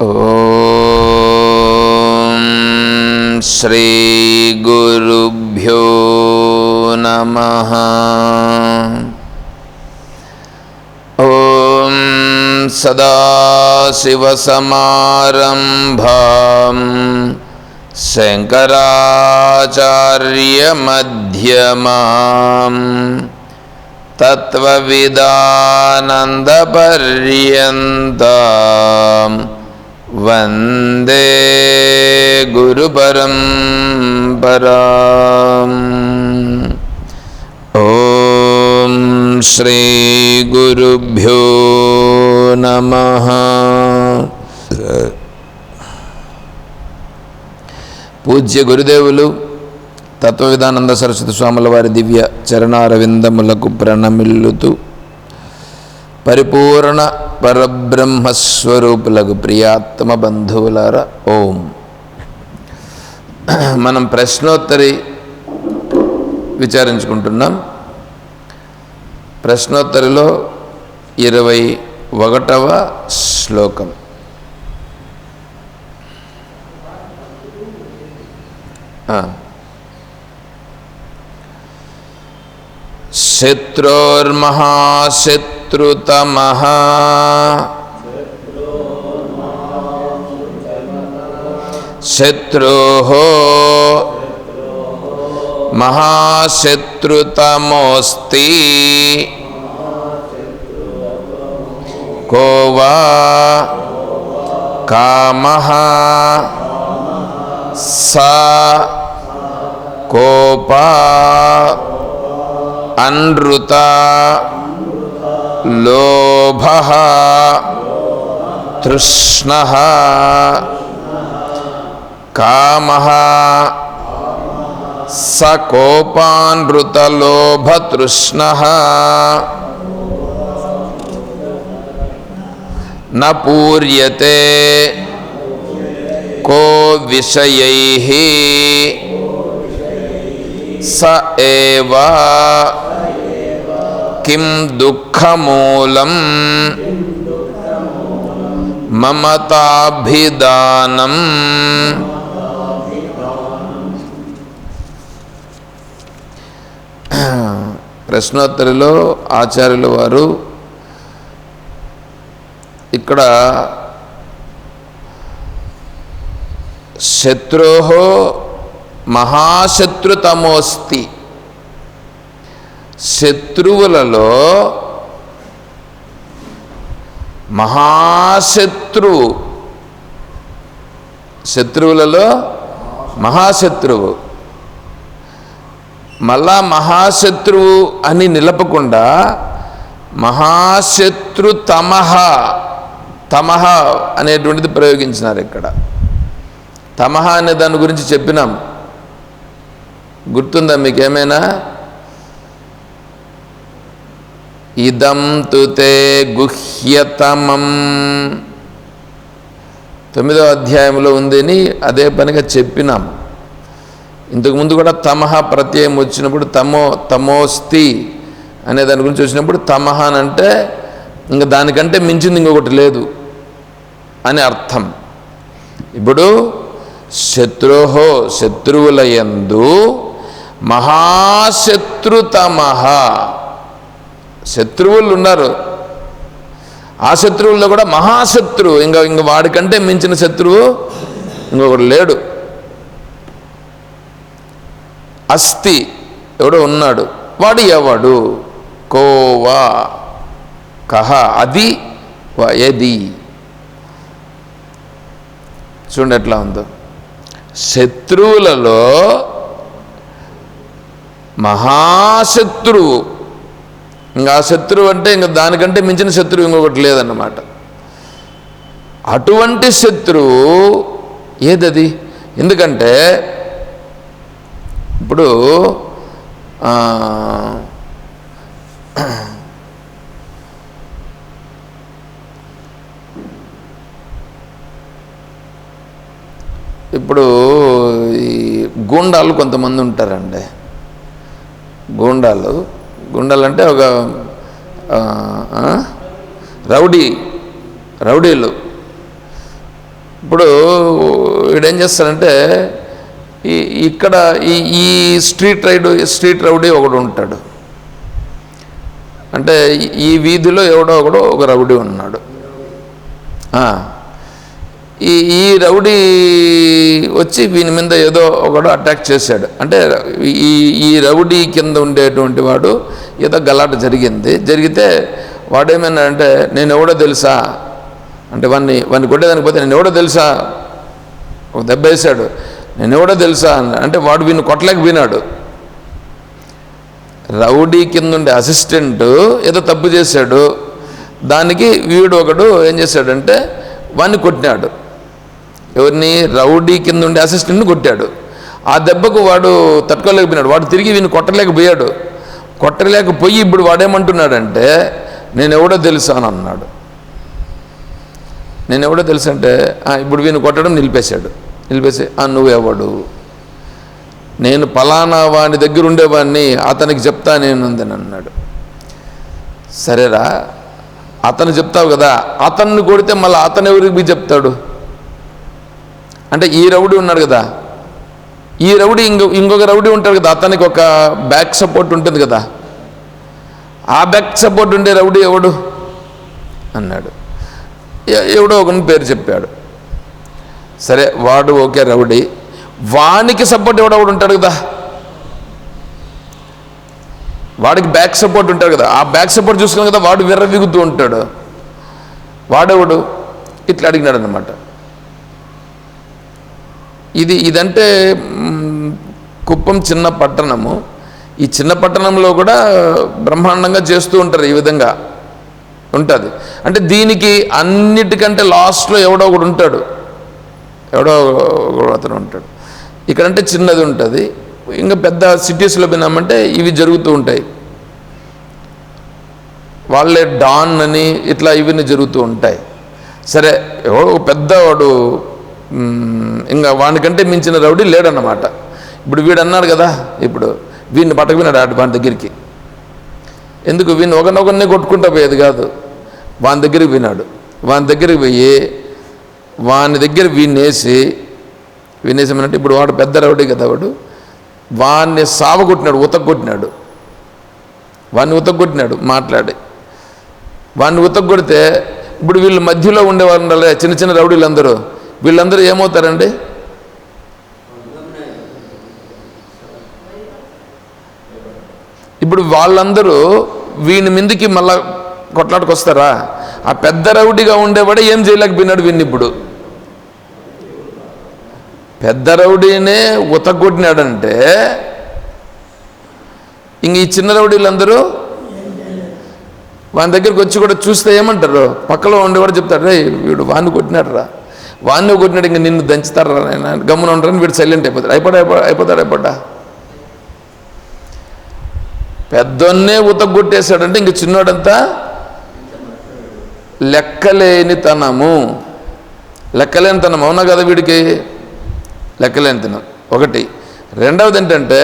ॐ श्रीगुरुभ्यो नमः। ॐ सदाशिवसमारम्भां शङ्कराचार्यमध्यमाम् तत्त्वविदानन्दपर्यन्तां वन्दे गुरुपरम्पराम् ॐ श्रीगुरुभ्यो नमः పూజ్య గురుదేవులు తత్వవిధానంద సరస్వతి స్వాముల వారి దివ్య చరణారవిందములకు ప్రణమిల్లుతూ పరిపూర్ణ పరబ్రహ్మస్వరూపులకు ప్రియాత్మ బంధువులారా ఓం. మనం ప్రశ్నోత్తరి విచారించుకుంటున్నాం. ప్రశ్నోత్తరిలో ఇరవై ఒకటవ శ్లోకం. ఆ. శత్రోర్మహాశత్రుతమః శత్రోः మహాశత్రుతమోస్తి को वा कामः सा కోపా అనృత లోభ తృష్ణ కామ సకోపానృతలోభతృష్ణ న పూర్యతే కో విషయైః స ఏవ కిం దుఃఖమూలం మమతాభిదానం ప్రశ్నోత్తరిలో ఆచార్యుల వారు ఇక్కడ శత్రో మహాశత్రుతమోస్తి. శత్రువులలో మహాశత్రు. శత్రువులలో మహాశత్రువు. మళ్ళా మహాశత్రువు అని నిలపకుండా మహాశత్రు తమహ. తమహ అనేటువంటిది ప్రయోగించినారు ఇక్కడ. తమహ అనే దాని గురించి చెప్పినాం. గుర్తుందా మీకేమైనా? ఇదం తుతే గుహ్యతమం. తొమ్మిదో అధ్యాయంలో ఉందని అదే పనిగా చెప్పినాం. ఇంతకుముందు కూడా తమహ ప్రత్యయం వచ్చినప్పుడు తమో తమోస్తి అనే దాని గురించి వచ్చినప్పుడు తమహ అని అంటే ఇంకా దానికంటే మించింది ఇంకొకటి లేదు అని అర్థం. ఇప్పుడు శత్రుహో శత్రువుల యందు మహాశత్రుతమహ శత్రువులు ఉన్నారు. ఆ శత్రువుల్లో కూడా మహాశత్రువు. ఇంకా ఇంక వాడికంటే మించిన శత్రువు ఇంకొకడు లేడు. అస్థి ఎవడో ఉన్నాడు. వాడు ఎవడు? కోవా కహ అది వయది చూడండి ఎట్లా ఉందో. శత్రువులలో మహాశత్రువు ఇంకా ఆ శత్రువు అంటే ఇంకా దానికంటే మించిన శత్రువు ఇంకొకటి లేదన్నమాట. అటువంటి శత్రువు ఏదది? ఎందుకంటే ఇప్పుడు ఇప్పుడు ఈ గూండాలు కొంతమంది ఉంటారండి. గూండాలు గుండాలంటే ఒక రౌడీ రౌడీలు. ఇప్పుడు వీడేం చేస్తాడంటే ఈ ఇక్కడ ఈ ఈ స్ట్రీట్ రైడ్ స్ట్రీట్ రౌడీ ఒకడు ఉంటాడు. అంటే ఈ- వీధిలో ఎవడో ఒకడు ఒక రౌడీ ఉన్నాడు. ఈ ఈ రౌడీ వచ్చి వీని మీద ఏదో ఒకడు అటాక్ చేశాడు. అంటే ఈ ఈ రౌడీ కింద ఉండేటువంటి వాడు ఏదో గలాట జరిగింది. జరిగితే వాడేమన్నాడంటే నేను ఎవడో తెలుసా? అంటే వాడిని వాడిని కొట్టేదానికి పోతే నేను ఎవడో తెలుసా? ఒక దెబ్బ వేశాడు. నేను ఎవడో తెలుసా? అంటే వాడు వీని కొట్టలేక వినాడు రౌడీ కింద ఉండే అసిస్టెంట్ ఏదో తప్పు చేశాడు. దానికి వీడు ఒకడు ఏం చేశాడంటే వాడిని కొట్టినాడు. ఎవరిని రౌడీ కింద ఉండే అసిస్టెంట్ని కొట్టాడు. ఆ దెబ్బకు వాడు తట్టుకోలేకపోయినాడు. వాడు తిరిగి వీని కొట్టలేకపోయాడు. కొట్టలేకపోయి ఇప్పుడు వాడేమంటున్నాడంటే నేను ఎవడో తెలుసా అని అన్నాడు. నేను ఎవడో తెలుసు అంటే "ఆ, ఇప్పుడు వీని కొట్టడం నిలిపేశాడు. నిలిపేసి "ఆ, నువ్వెవడు? నేను పలానా వాని దగ్గర ఉండేవాడిని అతనికి చెప్తా నేనుందని అన్నాడు. సరేరా అతను చెప్తావు కదా అతన్ని కొడితే మళ్ళీ అతను ఎవరికి చెప్తాడు? అంటే ఈ రౌడీ ఉన్నాడు కదా. ఈ రౌడీ ఇంకో ఇంకొక రౌడీ ఉంటాడు కదా అతనికి ఒక బ్యాక్ సపోర్ట్ ఉంటుంది కదా. ఆ బ్యాక్ సపోర్ట్ ఉండే రౌడీ ఎవడు? అన్నాడు. ఎ- ఎవడో ఒకని పేరు చెప్పాడు. సరే వాడు ఓకే రౌడీ. వానికి సపోర్ట్ ఎవడో ఉంటాడు కదా. వాడికి బ్యాక్ సపోర్ట్ ఉంటాడు కదా. ఆ బ్యాక్ సపోర్ట్ చూసుకున్నాం కదా వాడు విర్రవిగుతూ ఉంటాడు. వాడెవడు? ఇట్లా అడిగినాడు అనమాట ఇది ఇదంటే కుప్పం చిన్న పట్టణము. ఈ చిన్న పట్టణంలో కూడా బ్రహ్మాండంగా చేస్తూ ఉంటారు ఈ విధంగా ఉంటుంది. అంటే దీనికి అన్నిటికంటే లాస్ట్లో ఎవడో ఒకడు ఉంటాడు. ఎవడో ఒకడు అతను ఉంటాడు. ఇక్కడంటే చిన్నది ఉంటుంది. ఇంకా పెద్ద సిటీస్లో పోయినామంటే ఇవి జరుగుతూ ఉంటాయి. వాళ్ళే డాన్ అని ఇట్లా ఇవన్నీ జరుగుతూ ఉంటాయి. సరే ఎవడో పెద్దవాడు ఇంకా వానికంటే మించిన రౌడీ లేడన్నమాట. ఇప్పుడు వీడు అన్నాడు కదా ఇప్పుడు వీడిని పట్టకపోయినాడు ఆడు వాని దగ్గరికి. ఎందుకు వీడిని ఒకరినొకరిని కొట్టుకుంటా పోయేది కాదు వాని దగ్గరికి పోయినాడు. వాని దగ్గరికి పోయి వాని దగ్గర వీడిని వేసి వినేసామనంటే ఇప్పుడు వాడు పెద్ద రౌడీ కదా వాడు వాడిని సావగొట్టినాడు ఉతగొట్టినాడు వాడిని ఉతగొట్టినాడు మాట్లాడి. వాడిని ఉతగొడితే ఇప్పుడు వీళ్ళు మధ్యలో ఉండేవారు ఉండాలి చిన్న చిన్న రౌడీలందరూ. వీళ్ళందరూ ఏమవుతారండి? ఇప్పుడు వాళ్ళందరూ వీని మీదకి మళ్ళా కొట్లాడుకొస్తారా ఆ పెద్ద రౌడీగా ఉండేవాడే ఏం చేయలేకపోయినాడు వీడిని ఇప్పుడు. పెద్ద రౌడీనే ఉతగొట్టినాడంటే ఇంక ఈ చిన్న రౌడీలందరూ వాని దగ్గరికి వచ్చి కూడా చూస్తే ఏమంటారు? పక్కలో ఉండేవాడు చెప్తాడు రే వీడు వాన్ని కొట్టినాడు రా వాడిని కొట్టినాడు ఇంక నిన్ను దంచుతారా నాయన? గమ్మున ఉంటారని వీడు సైలెంట్ అయిపోతాడు. అయిపోడా అయిపో అయిపోతాడు అయిపోడా పెద్దొన్నే ఉతగొట్టేశాడంటే ఇంక చిన్నోడంతా లెక్కలేనితనము. లెక్కలేనితనం అవునా కదా వీడికి? లెక్కలేని తనం ఒకటి. రెండవది ఏంటంటే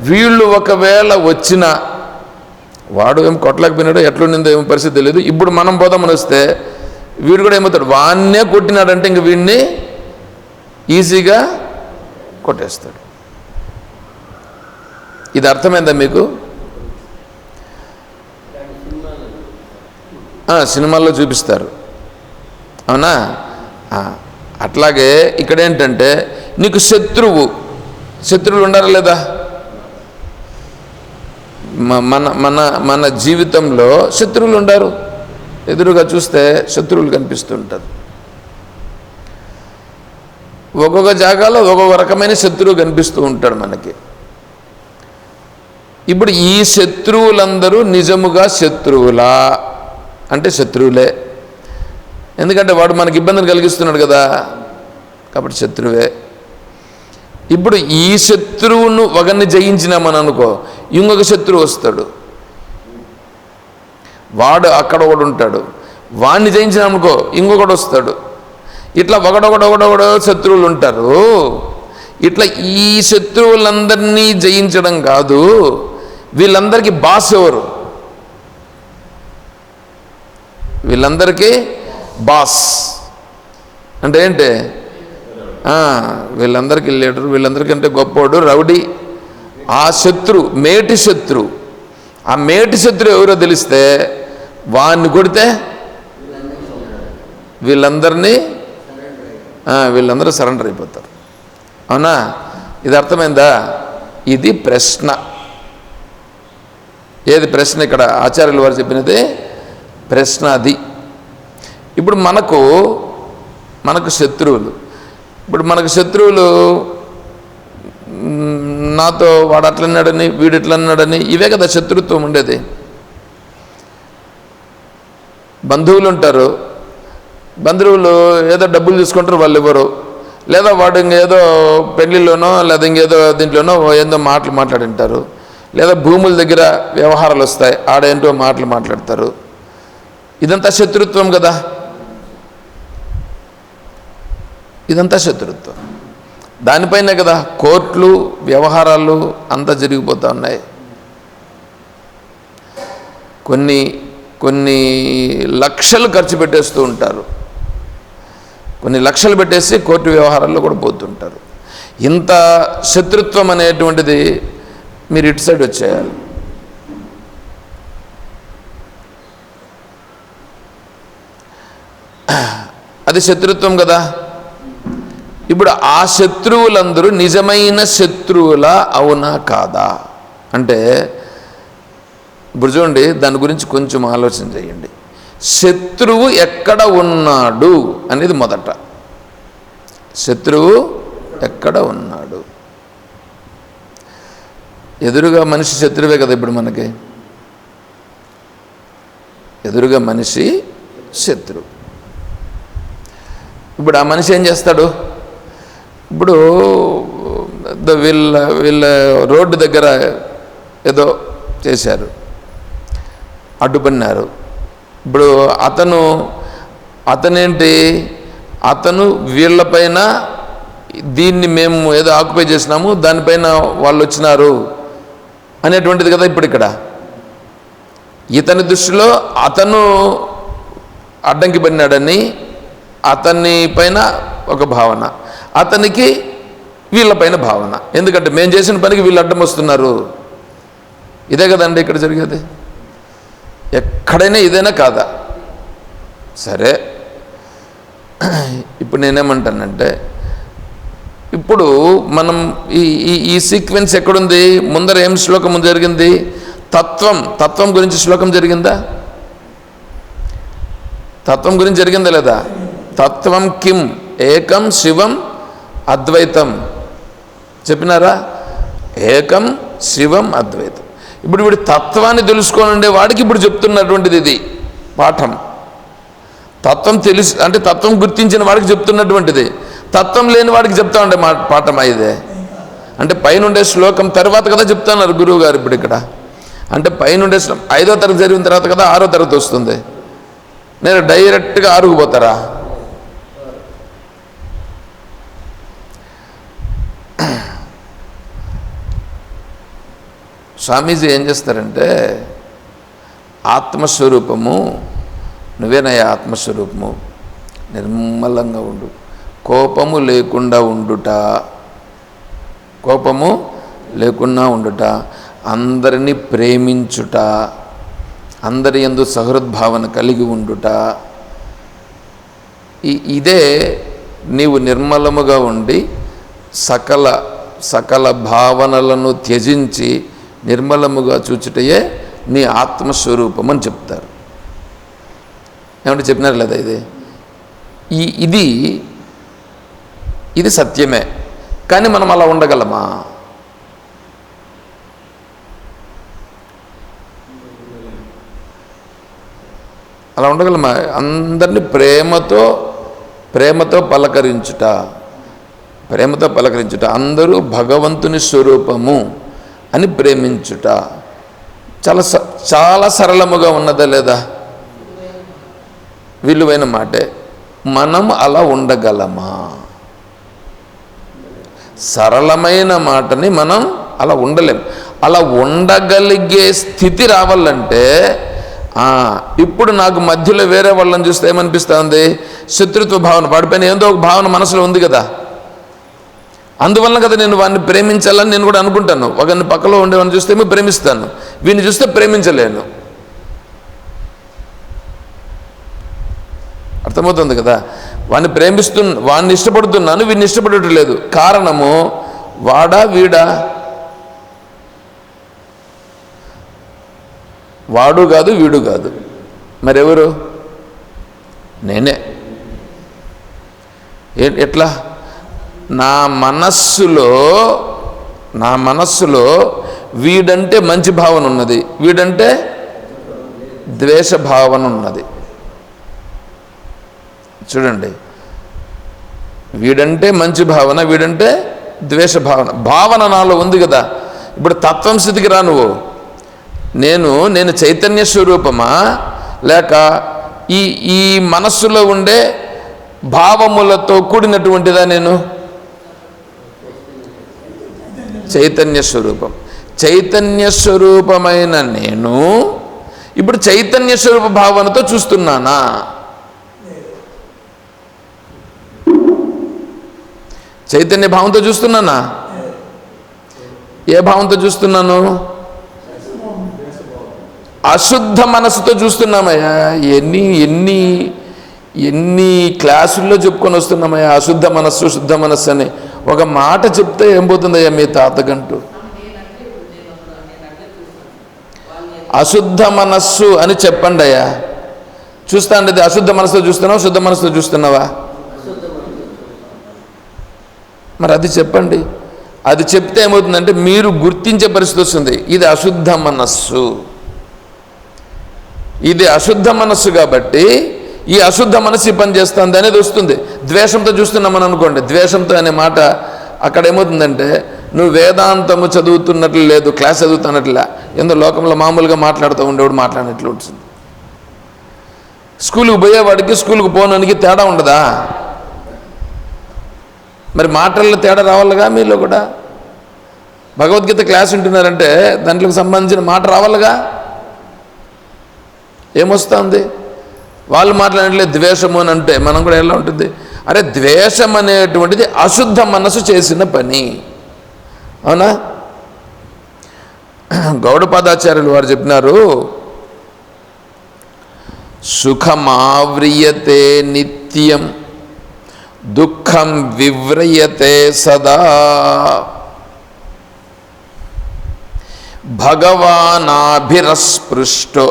వీళ్ళు ఒకవేళ వచ్చిన వాడు ఏం కొట్టలేకపోయినాడు ఎట్లుండిందో ఏమో పరిస్థితి తెలియదు ఇప్పుడు మనం పోదామని వస్తే వీడు కూడా ఏమవుతాడు? వాన్నే కొట్టినాడంటే ఇంక వీడిని ఈజీగా కొట్టేస్తాడు. ఇది అర్థమైందా మీకు? సినిమాల్లో చూపిస్తారు. అవునా? అట్లాగే ఇక్కడ ఏంటంటే నీకు శత్రువు శత్రువులు ఉండారా లేదా? మన మన మన జీవితంలో శత్రువులు ఉండారు. ఎదురుగా చూస్తే శత్రువులు కనిపిస్తుంటారు. ఒక్కొక్క జాగాలో ఒక్కొక్క రకమైన శత్రువు కనిపిస్తూ ఉంటాడు మనకి. ఇప్పుడు ఈ శత్రువులందరూ నిజముగా శత్రువులా? అంటే శత్రువులే. ఎందుకంటే వాడు మనకి ఇబ్బందిని కలిగిస్తున్నాడు కదా. కాబట్టి శత్రువే. ఇప్పుడు ఈ శత్రువును ఒకరిని జయించినామని అనుకో ఇంకొక శత్రువు వస్తాడు. వాడు అక్కడ ఒకడు ఉంటాడు. వాడిని జయించినామనుకో ఇంకొకడు వస్తాడు. ఇట్లా ఒకడొకడొకడొకడో శత్రువులు ఉంటారు. ఇట్లా ఈ శత్రువులందరినీ జయించడం కాదు. వీళ్ళందరికీ బాస్ ఎవరు? వీళ్ళందరికీ బాస్. అంటే ఏంటి? ఆ, వీళ్ళందరికీ అంటే వీళ్ళందరికంటే గొప్పోడు రౌడీ. ఆ శత్రు మేటి శత్రు. ఆ మేటి శత్రు ఎవరో తెలిస్తే వాడిని కొడితే వీళ్ళందరినీ వీళ్ళందరూ సరెండర్ అయిపోతారు. అవునా? ఇది అర్థమైందా? ఇది ప్రశ్న. ఏది ప్రశ్న? ఇక్కడ ఆచార్యులు వారు చెప్పినది ప్రశ్న అది ఇప్పుడు మనకు మనకు శత్రువులు. ఇప్పుడు మనకు శత్రువులు నాతో వాడు అట్లన్నాడని వీడు ఇట్లన్నాడని ఇవే కదా శత్రుత్వం ఉండేది. బంధువులు ఉంటారు. బంధువులు ఏదో డబ్బులు తీసుకుంటారు వాళ్ళు ఇవ్వరు లేదా వాడు ఇంకేదో పెళ్ళిలోనో లేదా ఇంకేదో దీంట్లోనో ఏదో మాటలు మాట్లాడింటారు. లేదా భూముల దగ్గర వ్యవహారాలు వస్తాయి. ఆడేంటో మాటలు మాట్లాడతారు. ఇదంతా శత్రుత్వం కదా. ఇదంతా శత్రుత్వం. దానిపైనే కదా కోర్టులు వ్యవహారాలు అంతా జరిగిపోతూ ఉన్నాయి. కొన్ని కొన్ని లక్షలు ఖర్చు పెట్టేస్తూ ఉంటారు. కొన్ని లక్షలు పెట్టేసి కోర్టు వ్యవహారాల్లో కూడా పోతుంటారు. ఇంత శత్రుత్వం అనేటువంటిది మీరు ఇటు సైడ్ వచ్చేయాలి. అది శత్రుత్వం కదా. ఇప్పుడు ఆ శత్రువులందరూ నిజమైన శత్రువుల అవునా కాదా? అంటే ఇప్పుడు చూడండి దాని గురించి కొంచెం ఆలోచన చేయండి. శత్రువు ఎక్కడ ఉన్నాడు అనేది మొదట. శత్రువు ఎక్కడ ఉన్నాడు? ఎదురుగా మనిషి శత్రువే కదా ఇప్పుడు మనకి? ఎదురుగా మనిషి శత్రువు ఇప్పుడు ఆ మనిషి ఏం చేస్తాడు? ఇప్పుడు వీళ్ళ వీళ్ళ రోడ్డు దగ్గర ఏదో చేశారు. అడ్డుపడినారు. ఇప్పుడు అతను అతనేంటి అతను వీళ్ళపైన దీన్ని మేము ఏదో ఆక్యుపై చేసినాము దానిపైన వాళ్ళు వచ్చినారు అనేటువంటిది కదా ఇప్పుడు ఇక్కడ ఇతని దృష్టిలో అతను అడ్డంకి పడినాడని అతని పైన ఒక భావన. అతనికి వీళ్ళపైన భావన. ఎందుకంటే మేము చేసిన పనికి వీళ్ళు అడ్డం వస్తున్నారు. ఇదే కదండి ఇక్కడ జరిగేది? ఎక్కడైనా ఇదేనా కాదా? సరే. ఇప్పుడు నేనేమంటానంటే ఇప్పుడు మనం ఈ ఈ ఈ సీక్వెన్స్ ఎక్కడుంది? ముందర ఏం శ్లోకం ముందు జరిగింది? తత్వం తత్వం గురించి శ్లోకం జరిగిందా? తత్వం గురించి జరిగిందా లేదా? తత్వం కిం? ఏకం శివం అద్వైతం. చెప్పినారా? ఏకం శివం అద్వైతం. ఇప్పుడు ఇప్పుడు తత్వాన్ని తెలుసుకోనండే వాడికి ఇప్పుడు చెప్తున్నటువంటిది ఇది పాఠం. తత్వం తెలుసు అంటే తత్వం గుర్తించిన వాడికి చెప్తున్నటువంటిది. తత్వం లేని వాడికి చెప్తా ఉండే మా పాఠం అయితే అంటే పైనుండే శ్లోకం తర్వాత కదా చెప్తున్నారు గురువు గారు ఇప్పుడు ఇక్కడ. అంటే పైనుండే ఉండే ఐదో తరగతి జరిగిన తర్వాత కదా ఆరో తరగతి వస్తుంది. నేను డైరెక్ట్గా ఆరుగుపోతారా స్వామీజీ ఏం చేస్తారంటే ఆత్మస్వరూపము నువ్వేనయ్యా ఆత్మస్వరూపము నిర్మలంగా ఉండు. కోపము లేకుండా ఉండుట కోపము లేకుండా ఉండుట అందరినీ ప్రేమించుట అందరి ఎందు సహృద్భావన కలిగి ఉండుట ఇదే నీవు నిర్మలముగా ఉండి సకల సకల భావనలను త్యజించి నిర్మలముగా చూచుటయే నీ ఆత్మస్వరూపం అని చెప్తారు. ఏమంటే చెప్పినారు లేదా ఇది? ఈ ఇది ఇది సత్యమే కానీ మనం అలా ఉండగలమా? అలా ఉండగలమా? అందరినీ ప్రేమతో ప్రేమతో పలకరించుట ప్రేమతో పలకరించుట అందరూ భగవంతుని స్వరూపము. అని ప్రేమించుట. చాలా స- చాలా సరళముగా ఉన్నదా లేదా? విలువైన మాటే. మనం అలా ఉండగలమా? సరళమైన మాటని మనం అలా ఉండలేం. అలా ఉండగలిగే స్థితి రావాలంటే ఇప్పుడు నాకు మధ్యలో వేరే వాళ్ళని చూస్తే ఏమనిపిస్తుంది శత్రుత్వ భావన వాడిపైన ఏందో ఒక భావన మనసులో ఉంది కదా. అందువలన కదా నేను వాడిని ప్రేమించాలని నేను కూడా అనుకుంటాను. ఒకరిని పక్కలో ఉండేవాడిని చూస్తేమో ప్రేమిస్తాను. వీడిని చూస్తే ప్రేమించలేను. అర్థమవుతుంది కదా? వాడిని ప్రేమిస్తు వాడిని ఇష్టపడుతున్నాను వీడిని ఇష్టపడటం లేదు కారణము వాడా వీడా? వాడు కాదు వీడు కాదు. మరెవరు? నేనే. ఎట్లా? నా మనస్సులో నా మనస్సులో వీడంటే మంచి భావన ఉన్నది. వీడంటే ద్వేష భావన ఉన్నది. చూడండి. వీడంటే మంచి భావన వీడంటే ద్వేష భావన భావన నాలో ఉంది కదా. ఇప్పుడు తత్వం స్థితికి రా నువ్వు. నేను నేను చైతన్య స్వరూపమా? లేక ఈ ఈ మనస్సులో ఉండే భావములతో కూడినటువంటిదా నేను? చైతన్య స్వరూపం. చైతన్య స్వరూపమైన నేను ఇప్పుడు చైతన్య స్వరూప భావనతో చూస్తున్నానా? చైతన్య భావంతో చూస్తున్నానా? ఏ భావంతో చూస్తున్నాను? అశుద్ధ మనసుతో చూస్తున్నామయ్యా. ఎన్ని ఎన్ని ఎన్ని క్లాసుల్లో చెప్పుకొని వస్తున్నామయ్యా. అశుద్ధ మనస్సు శుద్ధ మనస్సు అని. ఒక మాట చెప్తే ఏం పోతుందయ్యా మీ తాతకంటూ అశుద్ధ మనస్సు అని చెప్పండి అయ్యా చూస్తా అశుద్ధ మనసుతో చూస్తున్నావా శుద్ధ మనసుతో చూస్తున్నావా? మరి అది చెప్పండి. అది చెప్తే ఏమవుతుందంటే మీరు గుర్తించే పరిస్థితి వస్తుంది. ఇది అశుద్ధ మనస్సు. ఇది అశుద్ధ మనస్సు కాబట్టి ఈ అశుద్ధ మనసు పని చేస్తుంది అనేది వస్తుంది. ద్వేషంతో చూస్తున్నామని అనుకోండి. ద్వేషంతో అనే మాట అక్కడ ఏమవుతుందంటే నువ్వు వేదాంతము చదువుతున్నట్లు లేదు క్లాస్ చదువుతున్నట్లే ఎందుకు లోకంలో మామూలుగా మాట్లాడుతూ ఉండేవాడు మాట్లాడినట్లు ఉంటుంది. స్కూల్కి పోయేవాడికి స్కూల్కి పోనానికి తేడా ఉండదా? మరి మాటల్లో తేడా రావాలిగా మీలో కూడా? భగవద్గీత క్లాస్ వింటున్నారంటే దాంట్లోకి సంబంధించిన మాట రావాలిగా? ఏమొస్తుంది? వాళ్ళు మాట్లాడలే ద్వేషము అని అంటే మనం కూడా ఎలా ఉంటుంది? అరే ద్వేషం అనేటువంటిది అశుద్ధ మనసు చేసిన పని. అవునా? గౌడపాదాచార్యులు వారు చెప్పినారు సుఖమావ్రియతే నిత్యం దుఃఖం వివ్రయతే సదా. భగవానాభిరస్పృష్టో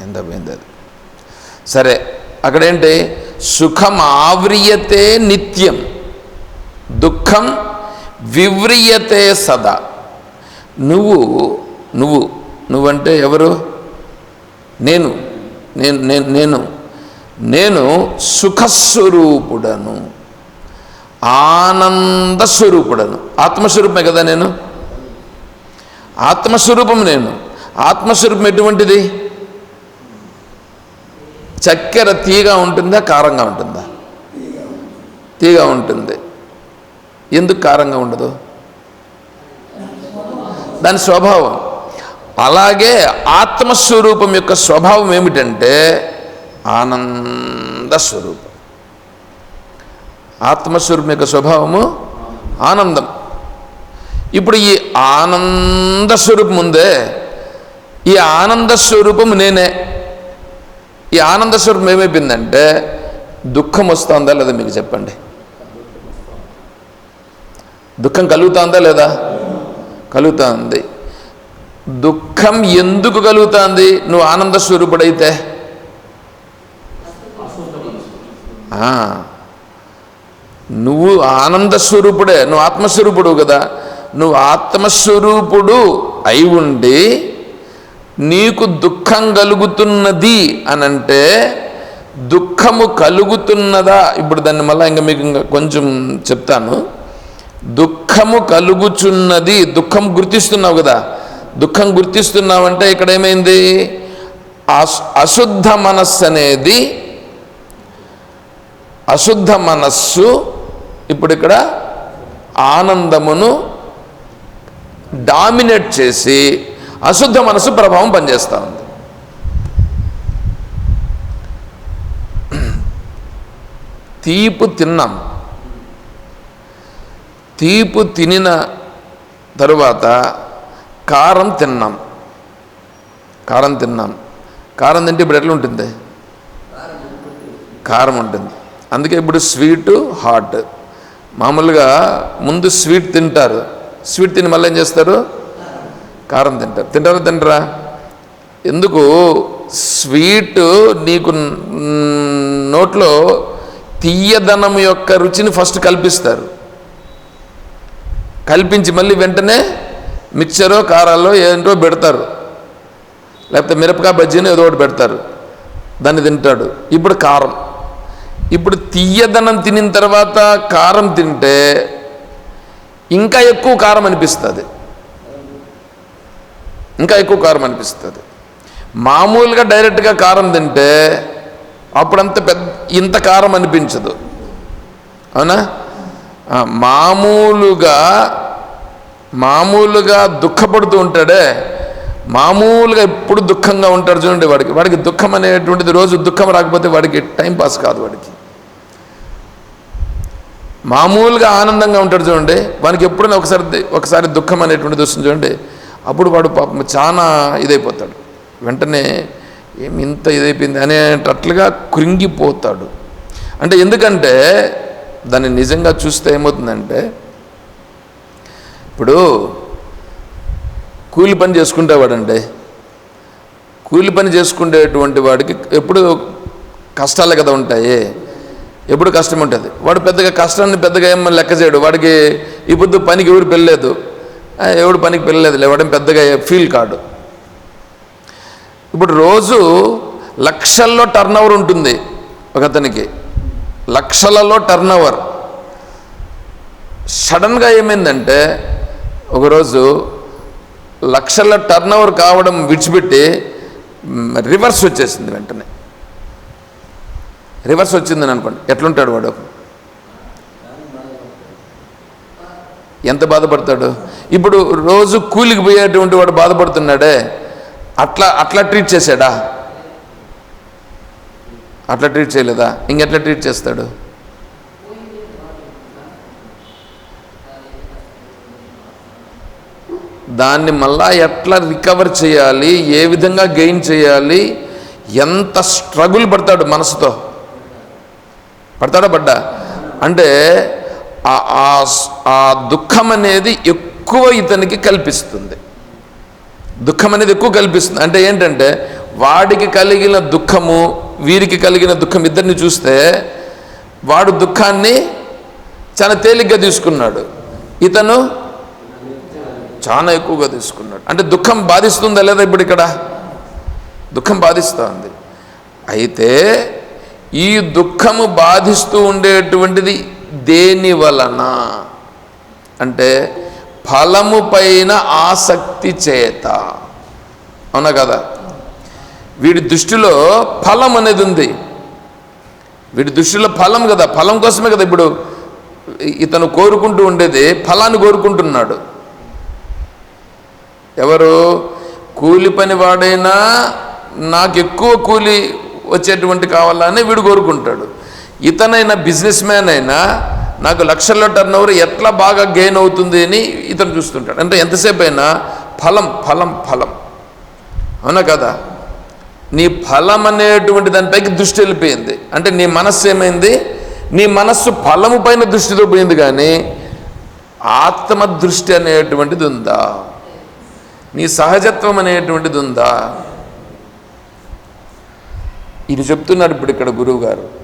ఎంత పోయింది అది సరే అక్కడేంటి? సుఖం ఆవ్రియతే నిత్యం దుఃఖం వివ్రియతే సదా. నువ్వు నువ్వు నువ్వంటే ఎవరు? నేను నేను నేను నేను. నేను సుఖస్వరూపుడను ఆనందస్వరూపుడను. ఆత్మస్వరూపమే కదా నేను? ఆత్మస్వరూపం నేను. ఆత్మస్వరూపం ఎటువంటిది? చక్కెర తీగా ఉంటుందా కారంగా ఉంటుందా? తీగా ఉంటుంది. ఎందుకు కారంగా ఉండదు? దాని స్వభావం. అలాగే ఆత్మస్వరూపం యొక్క స్వభావం ఏమిటంటే ఆనంద స్వరూపం. ఆత్మస్వరూపం యొక్క స్వభావము ఆనందం. ఇప్పుడు ఈ ఆనంద స్వరూపం ఉందే. ఈ ఆనంద స్వరూపం నేనే. ఈ ఆనంద స్వరూపం ఏమైపోయిందంటే దుఃఖం వస్తుందా లేదా మీకు చెప్పండి. దుఃఖం కలుగుతుందా లేదా? కలుగుతుంది. దుఃఖం ఎందుకు కలుగుతుంది? నువ్వు ఆనంద స్వరూపుడైతే. నువ్వు ఆనంద స్వరూపుడే నువ్వు ఆత్మస్వరూపుడు కదా. నువ్వు ఆత్మస్వరూపుడు అయి ఉండి నీకు దుఃఖం కలుగుతున్నది అని అంటే దుఃఖము కలుగుతున్నదా? ఇప్పుడు దాన్ని మళ్ళీ ఇంకా మీకు ఇంకా కొంచెం చెప్తాను. దుఃఖము కలుగుచున్నది దుఃఖం గుర్తిస్తున్నావు కదా? దుఃఖం గుర్తిస్తున్నావంటే ఇక్కడ ఏమైంది? అశ్- అశుద్ధ మనస్సు అనేది అశుద్ధ మనస్సు ఇప్పుడు ఇక్కడ ఆనందమును డామినేట్ చేసి అశుద్ధ మనసు ప్రభావం పనిచేస్తూ ఉంది తీపు తిన్నాం. తీపు తినిన తరువాత కారం తిన్నాం. కారం తిన్నాం. కారం తింటే ఇప్పుడు ఎట్లా ఉంటుంది? కారం ఉంటుంది. అందుకే ఇప్పుడు స్వీటు హాట్. మామూలుగా ముందు స్వీట్ తింటారు. స్వీట్ తిని మళ్ళీ ఏం చేస్తారు? కారం తింటారు. తింటారా తింటారా ఎందుకు? స్వీట్ నీకు నోట్లో తీయదనం యొక్క రుచిని ఫస్ట్ కల్పిస్తారు. కల్పించి మళ్ళీ వెంటనే మిక్చరో కారాలో ఏంటో పెడతారు. లేకపోతే మిరపకాయ బజ్జీని ఏదో ఒకటి పెడతారు. దాన్ని తింటాడు. ఇప్పుడు కారం. ఇప్పుడు తీయదనం తినిన తర్వాత కారం తింటే ఇంకా ఎక్కువ కారం అనిపిస్తుంది. ఇంకా ఎక్కువ కారం అనిపిస్తుంది. మామూలుగా డైరెక్ట్గా కారం తింటే అప్పుడంత పెద్ద ఇంత కారం అనిపించదు. అవునా? మామూలుగా మామూలుగా దుఃఖపడుతూ ఉంటాడే మామూలుగా ఎప్పుడు దుఃఖంగా ఉంటాడు చూడండి వాడికి. వాడికి దుఃఖం అనేటువంటిది రోజు దుఃఖం రాకపోతే వాడికి టైం పాస్ కాదు వాడికి. మామూలుగా ఆనందంగా ఉంటాడు చూడండి. వానికి ఎప్పుడైనా ఒకసారి ఒకసారి దుఃఖం అనేటువంటిది వస్తుంది చూడండి. అప్పుడు వాడు పాపం చాలా ఇదైపోతాడు. వెంటనే ఏమి ఇంత ఇదైపోయింది అనేటట్లుగా కృంగిపోతాడు. అంటే ఎందుకంటే దాన్ని నిజంగా చూస్తే ఏమవుతుందంటే ఇప్పుడు కూలి పని చేసుకుంటేవాడండి కూలి పని చేసుకునేటువంటి వాడికి ఎప్పుడు కష్టాలే కదా ఉంటాయి. ఎప్పుడు కష్టం ఉంటుంది. వాడు పెద్దగా కష్టాన్ని పెద్దగా ఏమో లెక్క చేయడు. వాడికి ఈ పొద్దు పనికి ఎవరు పెళ్ళలేదు. ఎవడు పనికి పెళ్ళలేదు లేవడం పెద్దగా ఫీల్ కాడు ఇప్పుడు రోజు లక్షల్లో టర్న్ ఓవర్ ఉంటుంది ఒకతనికి లక్షలలో టర్న్ ఓవర్ సడన్గా ఏమైందంటే ఒకరోజు లక్షల టర్న్ ఓవర్ కావడం విడిచిపెట్టి రివర్స్ వచ్చేసింది వెంటనే. రివర్స్ వచ్చిందని అనుకోండి ఎట్లుంటాడు వాడు? ఎంత బాధపడతాడు? ఇప్పుడు రోజు కూలికి పోయేటువంటి వాడు బాధపడుతున్నాడే? అట్లా అట్లా ట్రీట్ చేశాడా? అట్లా ట్రీట్ చేయలేదా? ఇంకెట్లా ట్రీట్ చేస్తాడు? దాన్ని మళ్ళా ఎట్లా రికవర్ చేయాలి? ఏ విధంగా గెయిన్ చేయాలి? ఎంత స్ట్రగుల్ పడతాడు మనసుతో? పడతాడా పడ్డా? అంటే ఆ- ఆ దుఃఖం అనేది ఎక్కువ ఇతనికి కల్పిస్తుంది. దుఃఖం అనేది ఎక్కువ కల్పిస్తుంది. అంటే ఏంటంటే వాడికి కలిగిన దుఃఖము వీరికి కలిగిన దుఃఖం ఇద్దరిని చూస్తే వాడు దుఃఖాన్ని చాలా తేలిగ్గా తీసుకున్నాడు. ఇతను చాలా ఎక్కువగా తీసుకున్నాడు. అంటే దుఃఖం బాధిస్తుందా లేదా ఇప్పుడు ఇక్కడ? దుఃఖం బాధిస్తుంది అయితే ఈ దుఃఖము బాధిస్తూ ఉండేటువంటిది దేని వలన? అంటే ఫలము పైన ఆసక్తి చేత. అవునా కదా? వీడి దృష్టిలో ఫలం అనేది ఉంది. వీడి దృష్టిలో ఫలం కదా ఫలం కోసమే కదా ఇప్పుడు ఇతను కోరుకుంటూ ఉండేది ఫలాన్ని కోరుకుంటున్నాడు. ఎవరు? కూలి పని వాడైనా నాకు ఎక్కువ కూలి వచ్చేటువంటి కావాలని వీడు కోరుకుంటాడు. ఇతనైనా బిజినెస్ మ్యాన్ అయినా నాకు లక్షల్లో టర్న్ ఓవర్ ఎట్లా బాగా గెయిన్ అవుతుంది అని ఇతను చూస్తుంటాడు. అంటే ఎంతసేపు అయినా ఫలం ఫలం ఫలం. అవునా కదా? నీ ఫలం అనేటువంటి దానిపైకి దృష్టి వెళ్ళిపోయింది. అంటే నీ మనస్సు ఏమైంది? నీ మనస్సు ఫలము పైన దృష్టితో పోయింది కానీ ఆత్మ దృష్టి అనేటువంటిది ఉందా? నీ సహజత్వం అనేటువంటిది ఉందా? ఇది చెప్తున్నాడు ఇప్పుడు ఇక్కడ గురువు గారు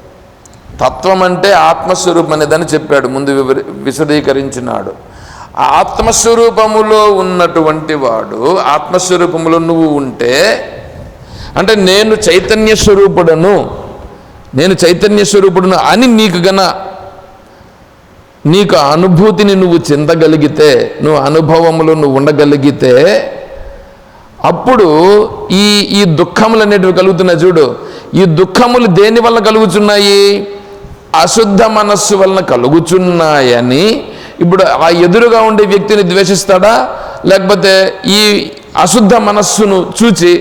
తత్వం అంటే ఆత్మస్వరూపం అనేదని చెప్పాడు ముందు విశదీకరించినాడు. ఆ ఆత్మస్వరూపములో ఉన్నటువంటి వాడు ఆత్మస్వరూపములో నువ్వు ఉంటే అంటే నేను చైతన్య స్వరూపుడను నేను చైతన్య స్వరూపుడును అని నీకు గన నీకు ఆ అనుభూతిని నువ్వు చెందగలిగితే నువ్వు అనుభవములో నువ్వు ఉండగలిగితే అప్పుడు ఈ ఈ దుఃఖములు అనేటివి కలుగుతున్నాయి చూడు. ఈ దుఃఖములు దేని వల్ల కలుగుతున్నాయి? అశుద్ధ మనస్సు వలన కలుగుచున్నాయని ఇప్పుడు ఆ ఎదురుగా ఉండే వ్యక్తిని ద్వేషిస్తాడా? లేకపోతే ఈ అశుద్ధ మనస్సును చూచి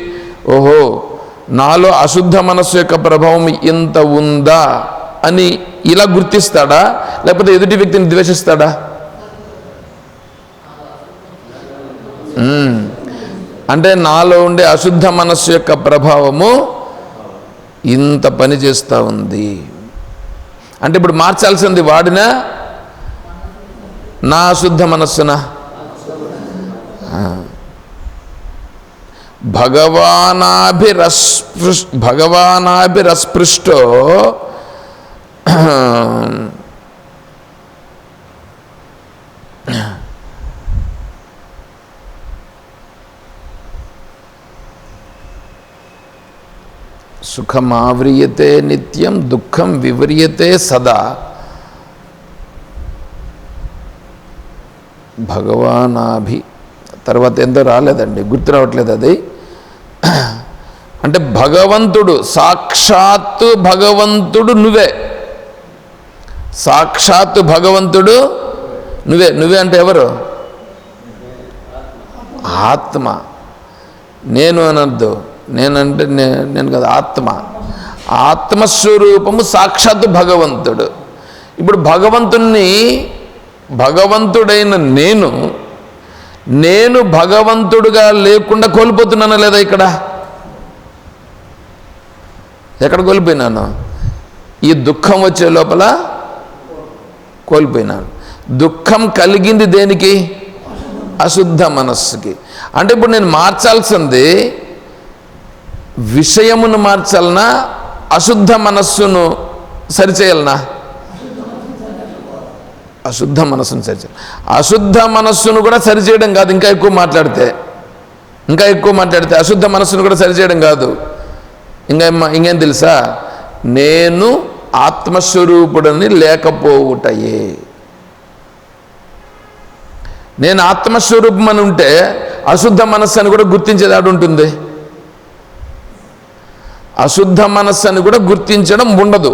ఓహో నాలో అశుద్ధ మనస్సు యొక్క ప్రభావం ఇంత ఉందా అని ఇలా గుర్తిస్తాడా? లేకపోతే ఎదుటి వ్యక్తిని ద్వేషిస్తాడా? అంటే నాలో ఉండే అశుద్ధ మనస్సు యొక్క ప్రభావము ఇంత పని చేస్తూ ఉంది. అంటే ఇప్పుడు మార్చాల్సింది వాడినా నా అశుద్ధ మనస్సునా ఆ. భగవానాభిరస్పృష్ భగవానాభిరస్పృష్టో సుఖమావ్రియతే నిత్యం దుఃఖం వివ్రియతే సదా. భగవానాభి తర్వాత ఎంతో రాలేదండి గుర్తు రావట్లేదు అది. అంటే భగవంతుడు సాక్షాత్తు భగవంతుడు నువ్వే. సాక్షాత్తు భగవంతుడు నువ్వే. నువ్వే అంటే ఎవరు? ఆత్మ. నేను అనద్దు. నేనంటే నే- నేను కదా ఆత్మ. ఆత్మస్వరూపము సాక్షాత్తు భగవంతుడు. ఇప్పుడు భగవంతుణ్ణి భగవంతుడైన నేను నేను భగవంతుడుగా లేకుండా కోల్పోతున్నాను లేదా ఇక్కడ? ఎక్కడ కోల్పోయినాను? ఈ దుఃఖం వచ్చే లోపల కోల్పోయినాను. దుఃఖం కలిగింది దేనికి? అశుద్ధ మనస్సుకి. అంటే ఇప్పుడు నేను మార్చాల్సింది విషయమును మార్చాలనా? అశుద్ధ మనస్సును సరిచేయాలనా? అశుద్ధ మనస్సును సరిచేయాలి. అశుద్ధ మనస్సును కూడా సరిచేయడం కాదు ఇంకా ఎక్కువ మాట్లాడితే. ఇంకా ఎక్కువ మాట్లాడితే అశుద్ధ మనస్సును కూడా సరిచేయడం కాదు. ఇంకా ఇంకేం తెలుసా? నేను ఆత్మస్వరూపుడని లేకపోవుటయే. నేను ఆత్మస్వరూపం అని ఉంటే అశుద్ధ మనస్సు అని కూడా గుర్తించేదాడు ఉంటుంది అశుద్ధ మనస్సు అని కూడా గుర్తించడం ఉండదు.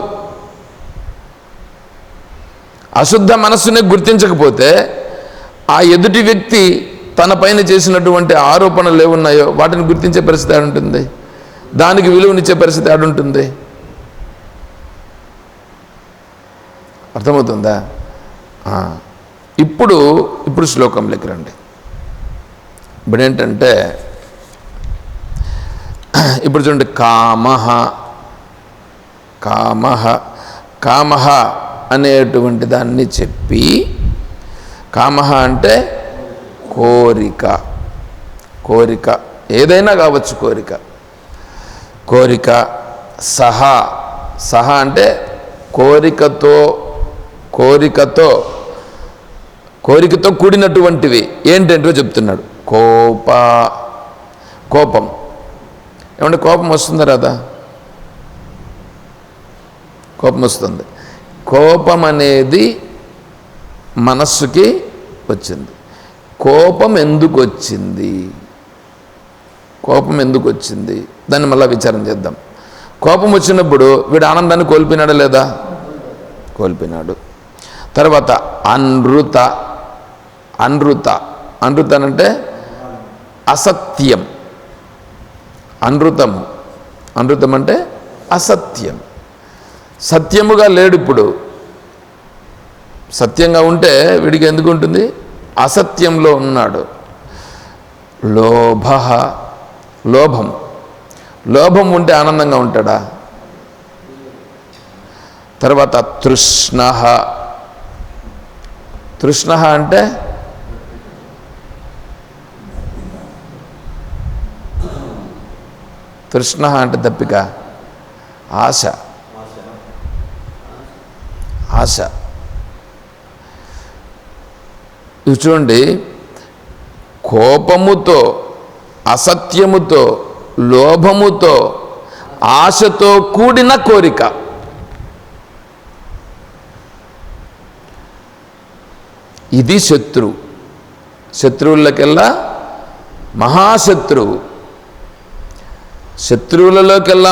అశుద్ధ మనస్సునే గుర్తించకపోతే ఆ ఎదుటి వ్యక్తి తన పైన చేసినటువంటి ఆరోపణలు ఏమున్నాయో వాటిని గుర్తించే పరిస్థితి ఆడుంటుంది. దానికి విలువనిచ్చే పరిస్థితి ఆడుంటుంది. అర్థమవుతుందా? ఇప్పుడు ఇప్పుడు శ్లోకంలోకి రండి. ఇప్పుడు ఏంటంటే ఇప్పుడు చూడండి కామహ కామహ కామహ అనేటువంటి దాన్ని చెప్పి కామహ అంటే కోరిక కోరిక ఏదైనా కావచ్చు కోరిక. కోరిక సహా సహా అంటే కోరికతో కోరికతో కోరికతో కూడినటువంటివి. ఏంటంటో చెప్తున్నాడు. కోప కోపం. ఏమంటే కోపం వస్తుందా రాదా కోపం వస్తుంది. కోపం అనేది మనస్సుకి వచ్చింది. కోపం ఎందుకు వచ్చింది? కోపం ఎందుకు వచ్చింది? దాన్ని మళ్ళీ విచారం చేద్దాం. కోపం వచ్చినప్పుడు వీడు ఆనందాన్ని కోల్పోయినాడా లేదా? కోల్పోయినాడు. తర్వాత అనృత అనృత అనృత అంటే అసత్యం. అనృతం అనృతం అంటే అసత్యం. సత్యముగా లేడు ఇప్పుడు. సత్యంగా ఉంటే వీడికి ఎందుకు ఉంటుంది? అసత్యంలో ఉన్నాడు. లోభ లోభం. లోభం ఉంటే ఆనందంగా ఉంటాడా? తర్వాత తృష్ణ. తృష్ణ అంటే తృష్ణ అంటే దప్పిక. ఆశ. ఆశ. చూడండి కోపముతో అసత్యముతో లోభముతో ఆశతో కూడిన కోరిక. ఇది శత్రువు శత్రువులకెల్లా మహాశత్రువు. శత్రువులలోకెల్లా